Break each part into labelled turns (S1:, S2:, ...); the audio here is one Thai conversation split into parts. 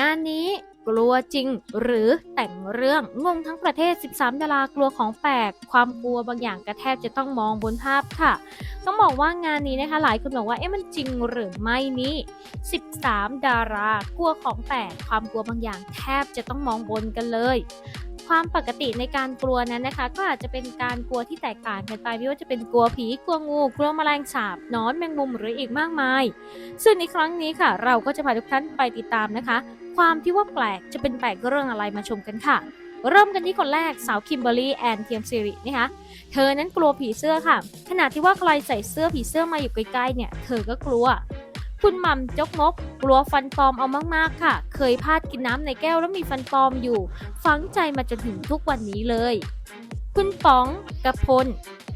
S1: งานนี้กลัวจริงหรือแต่งเรื่องงงทั้งประเทศ 13 ดารากลัวของแปลก ความกลัวบางอย่างก็แทบจะต้องมองบนภาพค่ะ ต้องบอกว่างานนี้นะคะ หลายคนบอกว่าเอ๊ะมันจริงหรือไม่นี่ 13 ดารากลัวของแปลก ความกลัวบางอย่างแทบจะต้องมองบนกันเลยความปกติในการกลัวนั้นนะคะ ก็อาจจะเป็นการกลัวที่แตกต่างกันไปไม่ว่าจะเป็นกลัวผีกลัวงูกลัวแมลงสาบนอนแมงมุมหรืออีกมากมาย ซึ่งในครั้งนี้ค่ะ เราก็จะพาทุกท่านไปติดตามนะคะ ความที่ว่าแปลกจะเป็นแปลกเรื่องอะไรมาชมกันค่ะ เริ่มกันที่คนแรกสาวคิมเบอรี่แอนเทียมซิรินะคะเธอนั้นกลัวผีเสื้อค่ะ ขณะที่ว่าใครใส่เสื้อผีเสื้อมาอยู่ใกล้ๆเนี่ยเธอก็กลัว คุณม่ำจกมก กลัวฟันปลอมเอามากๆค่ะ เคยพลาดกินน้ำในแก้วแล้วมีฟันปลอมอยู่ ฝังใจมาจนถึงทุกวันนี้เลย คุณป๋องกระพล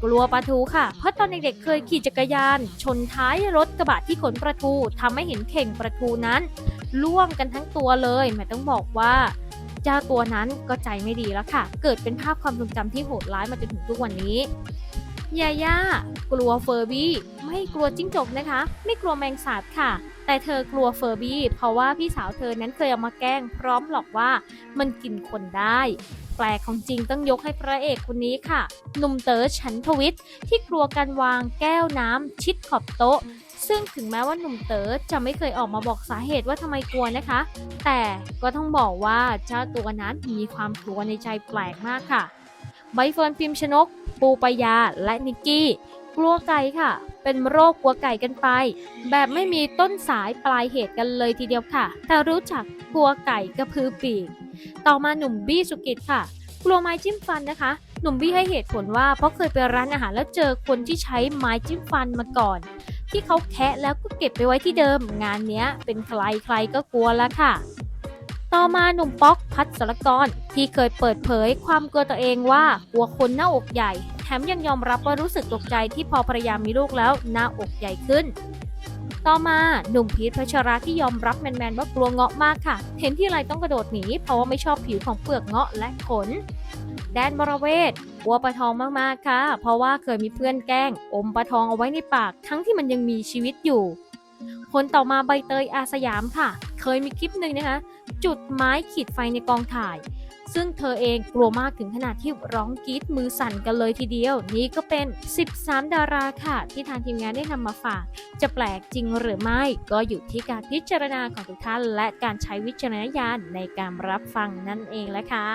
S1: กลัวปลาทูค่ะ เพราะตอนเด็กๆ เคยขี่จักรยาน ชนท้ายรถกระบะที่ขนปลาทูทำให้เห็นเข่งปลาทูนั้น ล่วงกันทั้งตัวเลยแม่ต้องบอกว่าเจ้าตัวนั้นก็ใจไม่ดีแล้วค่ะ เกิดเป็นภาพความทรงจำที่โหดร้ายมาจนถึงทุกวันนี้ยาย่ากลัวเฟอร์บี้ไม่กลัวจิ้งจกนะคะ ไม่กลัวแมงสาบค่ะ แต่เธอกลัวเฟอร์บี้เพราะว่าพี่สาวเธอนั้นเคยเอามาแกล้ง พร้อมหลอกว่ามันกินคนได้ แปลกของจริงต้องยกให้พระเอกคนนี้ค่ะหนุ่มเต๋อฉันทวิทย์ที่กลัวการวางแก้วน้ำชิดขอบโต๊ะ ซึ่งถึงแม้ว่าหนุ่มเต๋อจะไม่เคยออกมาบอกสาเหตุว่าทำไมกลัวนะคะ แต่ก็ต้องบอกว่าเจ้าตัวนั้นมีความกลัวในใจแปลกมากค่ะ ใบเฟิร์นพิมพ์ชนก ปูปยาและนิกกี้ กลัวไก่ค่ะ เป็นโรคกลัวไก่กันไป แบบไม่มีต้นสายปลายเหตุกันเลยทีเดียวค่ะ แต่รู้จักกลัวไก่กระพือปีก ต่อมาหนุ่มบี้สุกิตค่ะ กลัวไม้จิ้มฟันนะคะ หนุ่มบี้ให้เหตุผลว่าเพราะเคยไปร้านอาหารแล้วเจอคนที่ใช้ไม้จิ้มฟันมาก่อน ที่เขาแคะแล้วก็เก็บไปไว้ที่เดิม งานเนี้ยเป็นใครใครก็กลัวแล้วค่ะ ต่อมาหนุ่มป๊อกพัศรกรที่เคยเปิดเผยความกลัวตัวเองว่ากลัวคนหน้าอกใหญ่ แถมยังยอมรับว่ารู้สึกตกใจที่พอภรรยามีลูกแล้วหน้าอกใหญ่ขึ้นต่อมาหนุ่มพีทพัชราที่ยอมรับแมนๆว่ากลัวเงาะมากค่ะ เห็นที่ไรต้องกระโดดหนีเพราะว่าไม่ชอบผิวของเปลือกเงาะและขน แดนบรเวศกลัวปลาทองมากๆค่ะ เพราะว่าเคยมีเพื่อนแกล้ง อมปลาทองเอาไว้ในปาก ทั้งที่มันยังมีชีวิตอยู่ คนต่อมาใบเตยอาสยามค่ะ เคยมีคลิปหนึ่งนะคะ จุดไม้ขีดไฟในกองถ่าย ซึ่งเธอเองกลัวมากถึงขนาดที่ร้องกรีดมือสั่นกันเลยทีเดียว นี่ก็เป็น 13 ดาราค่ะ ที่ทางทีมงานได้นำมาฝาก จะแปลกจริงหรือไม่ ก็อยู่ที่การพิจารณาของทุกท่าน และการใช้วิจารณญาณในการรับฟังนั่นเองแหละค่ะ